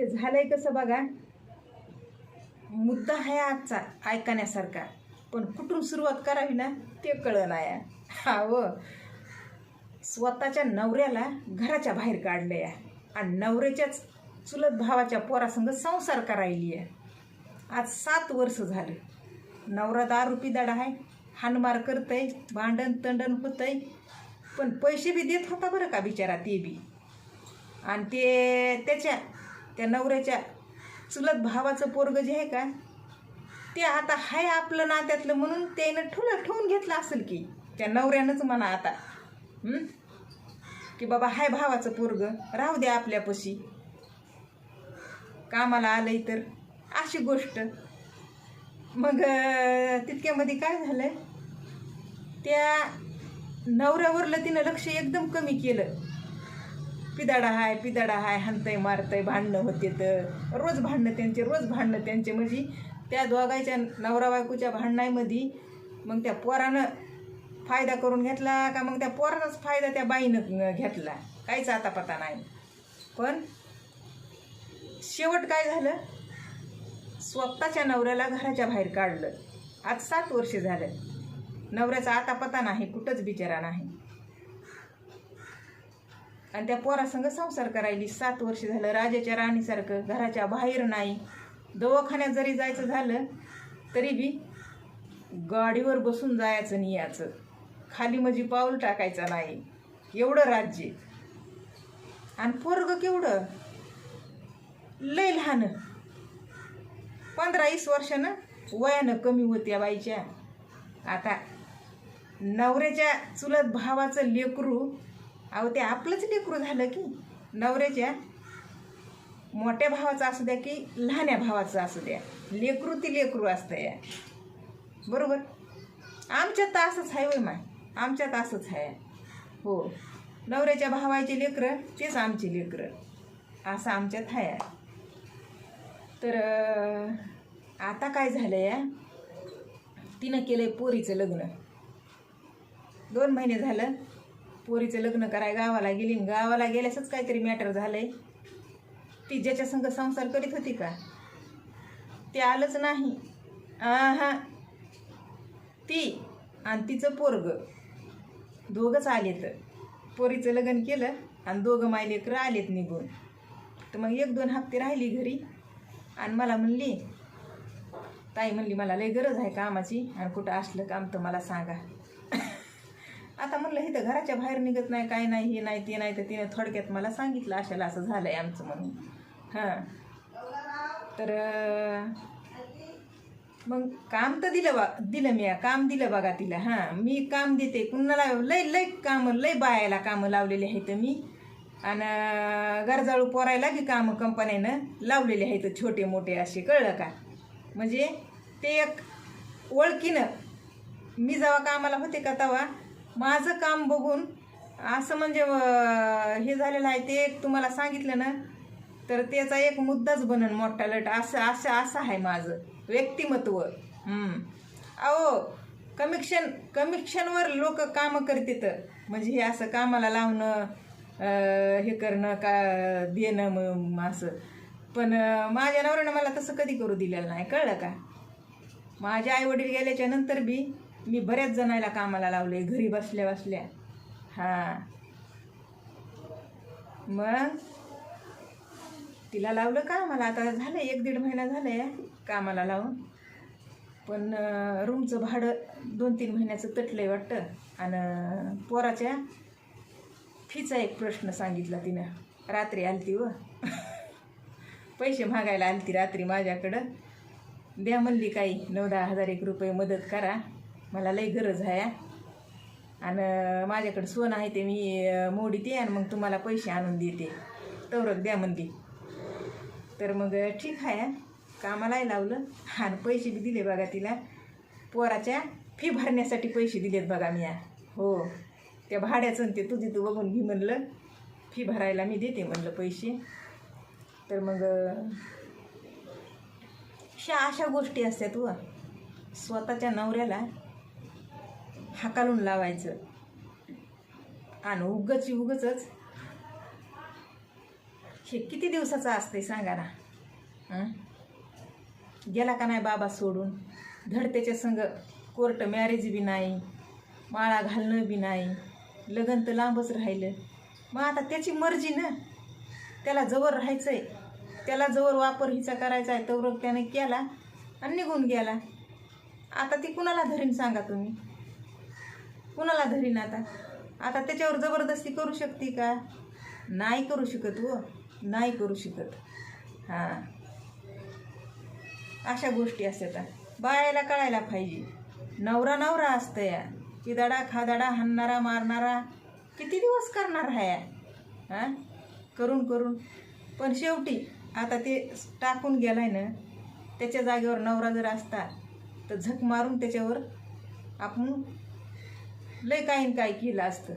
ते झालंय कसं बघा? मुद्दा आहे आजचा ऐकण्यासारखा. पण कुठून सुरुवात करावी ना ते कळलं आहे हा व स्वतःच्या नवऱ्याला घराच्या बाहेर काढले आहे आणि नवऱ्याच्याच चुलत भावाच्या पोरासंग संसार करायली आहे आज सात वर्ष झालं. नवरा दारू पिदाड आहे हानमार करतय भांडण तंडण होतंय. पण पैसे बी देत होता बरं का बिचारा ते बी. आणि ते त्याच्या त्या नवऱ्याच्या चुलत भावाचं पोरग जे आहे का ते आता हाय आपलं नात्यातलं म्हणून त्यानं ठुलं ठेवून घेतलं असेल की त्या नवऱ्यानंच म्हणा आता. की बाबा हाय भावाचं पोरग राहू द्या आपल्यापाशी. कामाला आलंय तर अशी गोष्ट. मग तितक्यामध्ये काय झालं? त्या नवऱ्यावरलं तिनं लक्ष एकदम कमी केलं. पिदाडा हाय पिदाडा हाय हाणतंय मारतंय भांडणं होते तर. रोज भांडणं त्यांचे रोज भांडणं त्यांचे म्हणजे त्या दोघायच्या नवरा बायकोच्या भांडणामध्ये मग त्या पोरानं फायदा करून घेतला का मग त्या पोराचाच फायदा त्या बाईनं घेतला? काहीच आता पता नाही. पण शेवट काय झालं? स्वतःच्या नवऱ्याला घराच्या बाहेर काढलं. आज सात वर्ष झालं. नवऱ्याचा आता पता नाही कुठंच बिचारा नाही. आणि त्या पोरासंग संसार करायली. सात वर्ष झालं राजाच्या राणीसारखं घराच्या बाहेर नाही. दवाखान्यात जरी जायचं झालं तरी बी गाडीवर बसून जायचं नाही याचं खाली म्हणजे पाऊल टाकायचा नाही. एवढं राज्य. आणि पोरग केवढं? लय लहान. पंधरा वीस वर्षानं वयानं कमी होत्या बाईच्या. आता नवऱ्याच्या चुलत भावाचं लेकरू अहो ते आपलंच लेकरू झालं की. नवऱ्याच्या मोठ्या भावाचं असू द्या की लहान्या भावाचं असू द्या. लेकरू ती लेकरू असतं या. बरोबर? आमच्यात तर असंच आहे होय माय. आमच्यात असंच आहे हो. नवऱ्याच्या भावाचे लेकरं तेच आमचे लेकरं. असं आमच्यात आहे तर आता काय झालं या तिनं केलं आहे पोरीचं लग्न. दोन महिने झालं. पोरीचं लग्न कराय गावाला गेली गावाला गेल्यासच काहीतरी मॅटर झालंय. ती ज्याच्या संग संसार करीत होती का? ते आलंच नाही. हा ती आणि तिचं पोरग. दोघंच आलेत. पोरीचं लग्न केलं आणि दोघं मायलेकरं आलेत निघून. तर मग एक दोन हप्ते राहिली घरी. आणि मला म्हणली ताई म्हणली मला लय गरज आहे कामाची आणि कुठं असलं काम तर मला सांगा. आता म्हणलं हे तर घराच्या बाहेर निघत नाही काय नाही हे नाही ते नाही तर तिने थोडक्यात मला सांगितलं अशाला असं झालं आहे आमचं म्हणून. हां. तर मग काम तर दिलं बा दिलं मी काम दिलं बघा तिला हां. मी काम देते कुणाला लय लय कामं लय बायाला कामं लावलेली आहेत मी. आणि गरजाळू पोरायला बी कामं कंपन्यानं लावलेले आहेत छोटे मोठे असे कळलं का? म्हणजे ते एक ओळखीनं. मी जेव्हा कामाला होते का तेव्हा माझं काम बघून असं म्हणजे हे झालेलं आहे ते एक तुम्हाला सांगितलं ना तर त्याचा एक मुद्दाच बनन मोठा लट. असं असं असं आहे माझं व्यक्तिमत्व. अहो कमिक्शन कमिशनवर लोक कामं करते तर म्हणजे हे असं कामाला लावणं हे करणं का देणं मग असं. पण माझ्या नवऱ्यानं मला तसं कधी करू दिलेलं नाही. कळलं का? माझे आई वडील गेल्याच्यानंतर बी मी बऱ्याच जणायला कामाला लावले घरी बसल्या बसल्या. हां. मग? तिला लावलं का मला आता झालं एक दीड महिना झालाय कामाला लावून. पण रूमचं भाडं दोन तीन महिन्याचं तटलंय वाटतं. आणि पोराच्या फीचा एक प्रश्न सांगितला तिनं. रात्री आलती व. पैसे मागायला आलती रात्री माझ्याकडं. द्या म्हणली काही नऊ दहा हजार एक रुपये मदत करा. मला लई गरज आहे. आणि माझ्याकडं सोनं आहे ते मी मोडीते आणि मग तुम्हाला पैसे आणून देते. तवरक द्या म्हणली तर मग ठीक आहे. कामालाही लावलं. आणि पैसे बी दिले बघा तिला. पोराच्या फी भरण्यासाठी पैसे दिलेत बघा मी. हो. त्या भाड्याचं आणि ते तुझी तू बघून घे म्हणलं. फी भरायला मी देते म्हणलं पैसे. तर मग अशा अशा गोष्टी असत्या तू स्वतःच्या नवऱ्याला हाकालून लावायचं. आणि उगच उगचच. हे किती दिवसाचं असते सांगा ना. गेला का नाही बाबा सोडून? धडतेच्या संग कोर्ट मॅरेज बी नाही माळा घालणं बी नाही. लग्न तर लांबच राहिलं. मग आता त्याची मर्जी ना. त्याला जवळ राहायचं आहे त्याला जवळ वापर हिचा करायचा आहे तवर त्याने केला आणि निघून गेला. आता ती कुणाला धरीन सांगा तुम्ही? कुणाला धरीन आता? आता त्याच्यावर जबरदस्ती करू शकते का? नाही करू शकत हो. नाही करू शकत. हां. अशा गोष्टी असतात. बायाला कळायला पाहिजे. नवरा नवरा असतं या. किदाडा खादाडा हाणणारा मारणारा. किती दिवस करणार हा या? हां? करून करून. पण शेवटी आता ते टाकून गेलाय ना त्याच्या जागेवर नवरा जर असता तर झक मारून त्याच्यावर आपण लय काही काय केलं असतं.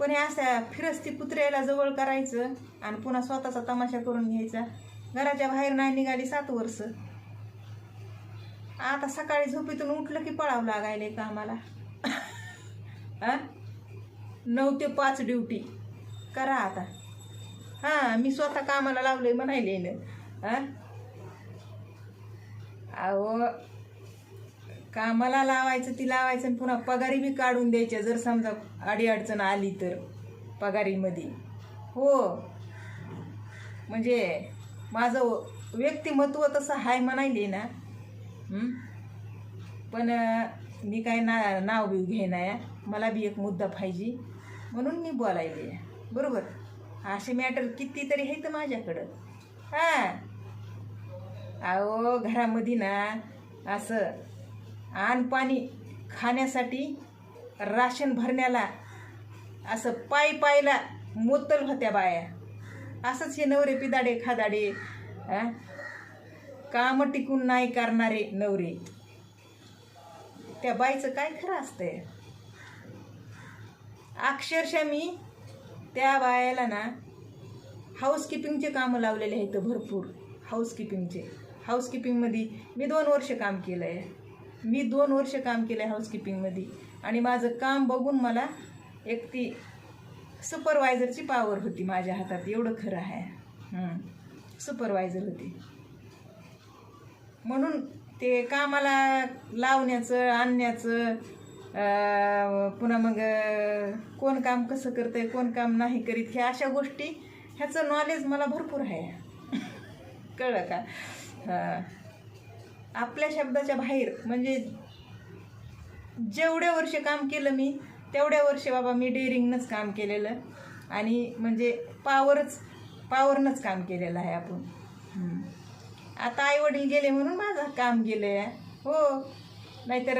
पण असा फिरस्ती कुत्र्याला जवळ करायचं आणि पुन्हा स्वतःचा तमाशा करून घ्यायचा. घराच्या बाहेर नाही निघाली सात वर्ष. आता सकाळी झोपेतून उठलं की पळावं लागायले कामाला. हां? नऊ ते पाच ड्युटी. करा आता. हां मी स्वतः कामाला लावले म्हणायले ना हां? अहो कामाला लावायचं ती लावायचं आणि पुन्हा पगारी बी काढून द्यायच्या जर समजा अडीअडचण आली तर पगारीमध्ये. हो. म्हणजे माझं व्यक्तिमत्व तसं हाय म्हणायले ना. पण मी काय ना नाव बिव घेणार मला बी एक मुद्दा पाहिजे. म्हणून मी बोलायले. बरोबर? असे मॅटर कितीतरी आहेत माझ्याकडं. हां. अहो घरामध्ये ना असं आणि पाणी खाण्यासाठी राशन भरण्याला असं पायी पायला मोतल होत्या बाया. असंच हे नवरे पिदाडे खादाडे कामं टिकून नाही करणारे नवरे. त्या बाईचं काय खरं असतंय? अक्षरशः मी त्या बायाला ना हाऊसकीपिंगचे कामं लावलेले आहेत भरपूर. हाऊसकीपिंगचे हाऊसकीपिंगमध्ये मी दोन वर्ष काम केलं आहे मी दोन वर्ष काम केलं आहे हाऊसकीपिंगमध्ये आणि माझं काम बघून मला एक ती सुपरवायझरची पावर होती माझ्या हातात. एवढं खरं आहे. सुपरवायझर होती. म्हणून ते कामाला लावण्याचं आणण्याचं पुन्हा मग कोण काम कसं करतंय कोण काम नाही करीत ह्या अशा गोष्टी ह्याचं नॉलेज मला भरपूर आहे. कळलं का? हां. आपल्या शब्दाच्या बाहेर म्हणजे जेवढ्या वर्ष काम केलं मी तेवढ्या वर्ष बाबा मी डेअरिंगनंच काम केलेलं. आणि म्हणजे पावरच पावरनंच काम केलेलं आहे आपण. आता आईवडील गेले म्हणून माझं काम गेलं आहे हो. नाहीतर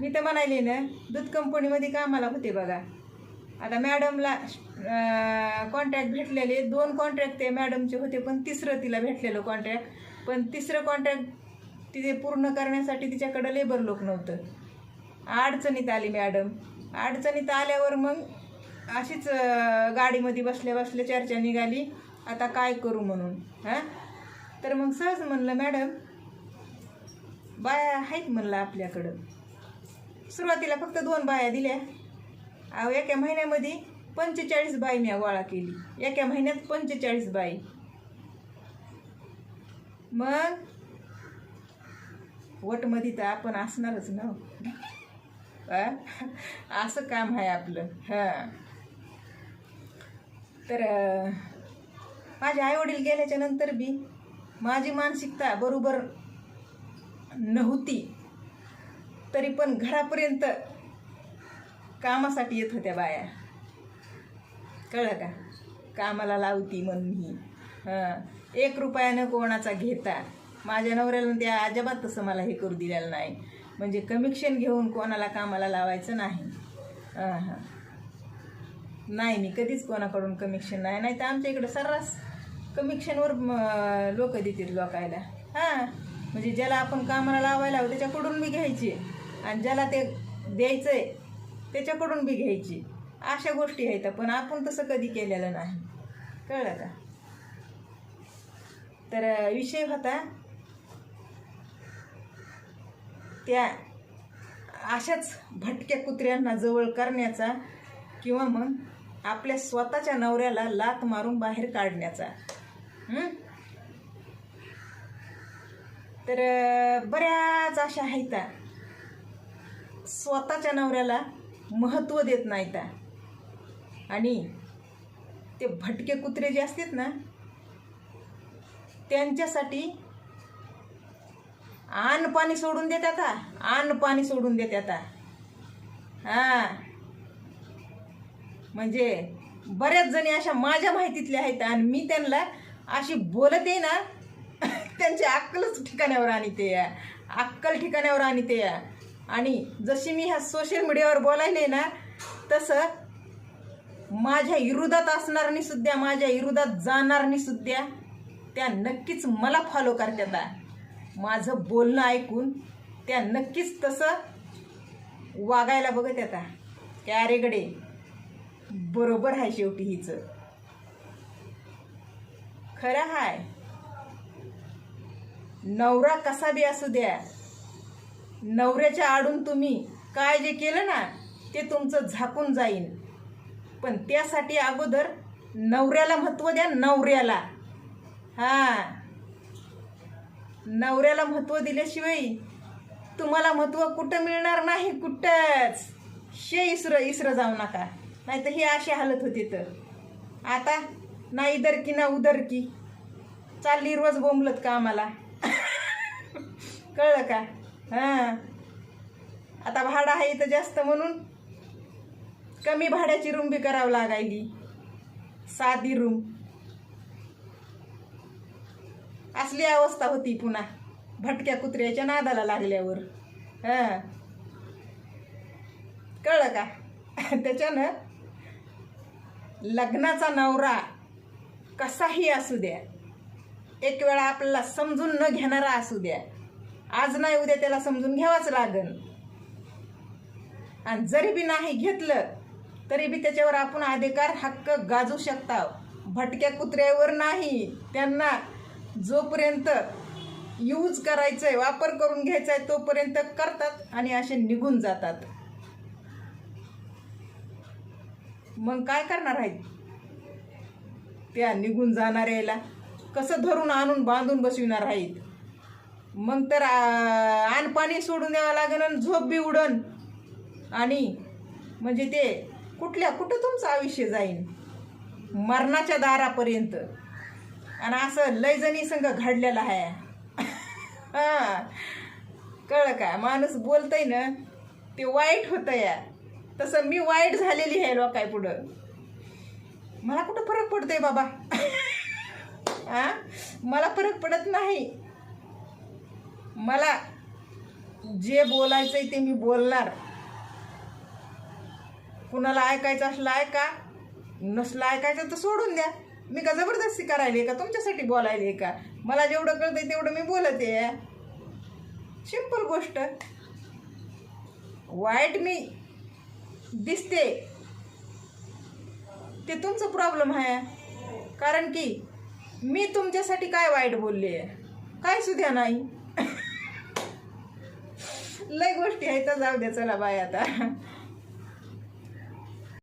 मी तर म्हणाले ना दूध कंपनीमध्ये कामाला होते बघा. आता मॅडमला कॉन्ट्रॅक्ट भेटलेले दोन कॉन्ट्रॅक्ट ते मॅडमचे होते पण तिसरं तिला भेटलेलं कॉन्ट्रॅक्ट पण तिसरं कॉन्ट्रॅक्ट तिथे पूर्ण करण्यासाठी तिच्याकडं लेबर लोक नव्हतं. अडचणीत आली मॅडम अडचणीत आल्यावर मग अशीच गाडीमध्ये बसल्या बसल्या चर्चा निघाली. आता काय करू म्हणून हां? तर मग सहज म्हणलं मॅडम बाया आहेत म्हणलं आपल्याकडं. सुरुवातीला फक्त दोन बाया दिल्या. अहो एका महिन्यामध्ये पंचेचाळीस बाई मी गोळा केली. एका महिन्यात पंचेचाळीस बाई. मग? वटमध्ये तर आपण असणारच ना. असं काम आहे आपलं. हां. तर माझे आईवडील गेल्याच्यानंतर बी माझी मानसिकता बरोबर नव्हती. तरी पण घरापर्यंत कामासाठी येत होत्या बाया. कळलं का? कामाला लावती म्हणून ही. हां. एक रुपयानं कोणाचा घेता? माझ्या नवऱ्याला त्या अजिबात तसं मला हे करू दिलेलं नाही. म्हणजे कमिशन घेऊन कोणाला कामाला लावायचं नाही. हां हां नाही मी कधीच कोणाकडून कमिशन नाही. नाही तर आमच्या इकडं सर्रास कमिशनवर लोक देतील लोकायला. हां. म्हणजे ज्याला आपण कामाला लावायला हवं त्याच्याकडून बी घ्यायची. आणि ज्याला ते द्यायचं आहे त्याच्याकडून बी घ्यायची. अशा गोष्टी आहेत. पण आपण तसं कधी केलेलं नाही. कळलं का? तर विषय होता त्या अशाच भटक्या कुत्र्यांना जवळ करण्याचा किंवा मग आपल्या स्वतःच्या नवऱ्याला लात मारून बाहेर काढण्याचा. तर बऱ्याच अशा आहेत स्वतःच्या नवऱ्याला महत्त्व देत नाहीत. आणि ते भटके कुत्रे जे असतात ना त्यांच्यासाठी अन्न पाणी सोडून देतात आता अन्न पाणी सोडून देत आता हा. म्हणजे बऱ्याच जणी अशा माझ्या माहितीतल्या आहेत आणि मी त्यांना अशी बोलते ना त्यांची अक्कलच ठिकाण्यावर आणते या. अक्कल ठिकाण्यावर आणते या. आणि जशी मी ह्या सोशल मीडियावर बोलायले ना तसं माझ्या विरोधात असणारनी सुद्धा माझ्या विरोधात जाणारनी सुद्धा त्या नक्कीच मला फॉलो करतात माझं बोलणं ऐकून त्या नक्कीच तसं वागायला बघत येतात त्या अरे गडे? बरोबर आहे शेवटी हिचं. खरं हाय. नवरा कसा बी असू द्या नवऱ्याच्या आडून तुम्ही काय जे केलं ना ते तुमचं झाकून जाईन. पण त्यासाठी अगोदर नवऱ्याला महत्त्व द्या नवऱ्याला. हा. नवऱ्याला महत्त्व दिल्याशिवाय तुम्हाला महत्त्व कुठं मिळणार नाही कुठंच. शे इसरं इसरं जाऊ नका. नाही तर ही अशी हालत होती तर. आता ना इधर की ना उदर की. चालली रोज बोंबलत का आम्हाला? कळलं का? हां. आता भाडं आहे इथं जास्त म्हणून कमी भाड्याची रूम बी करावं लागायली. साधी रूम असली अवस्था होती पुन्हा. भटक्या कुत्र्याच्या नादाला लागल्यावर. हां. कळलं का? त्याच्यानं लग्नाचा नवरा कसाही असू द्या एक वेळा आपल्याला समजून न घेणारा असू द्या. आज नाही उद्या त्याला समजून घ्यावाच लागन. आणि जरी बी नाही घेतलं तरी बी त्याच्यावर आपण अधिकार हक्क गाजू शकता. भटक्या कुत्र्यावर नाही त्यांना जोपर्यंत यूज करायचं आहे वापर करून घ्यायचा आहे तोपर्यंत करतात आणि असे निघून जातात. मग काय करणार आहेत? त्या निघून जाणाऱ्याला कसं धरून आणून बांधून बसविणार आहेत? मग तर आणपाणी आण पाणी सोडून द्यावं लागेल आणि झोप बी उडन. आणि म्हणजे ते कुठल्या कुठं तुमचं आयुष्य जाईन? मरणाच्या दारापर्यंत. आणि असं लय जणी संग घडलेला आहे. हां. कळलं का माणूस बोलतय ना ते वाईट होतं या तसं मी वाईट झालेली आहे लोकाय पुढं. मला कुठं फरक पडतोय बाबा? आ मला फरक पडत नाही. मला जे बोलायचंय ते मी बोलणार. कुणाला ऐकायचं असलं ऐका. नसलं ऐकायचं तर सोडून द्या. मी का जबरदस्ती करायली का? तुमच्यासाठी बोलायली का? मला जेवढं कळतंय तेवढं मी बोलते सिंपल गोष्ट. वाईट मी दिसते. ते तुमचं प्रॉब्लेम आहे. कारण की मी तुमच्यासाठी काय वाईट बोलले काय सुद्धा नाही. लय गोष्टी आहेत तर जाऊ द्या चला बाय आता.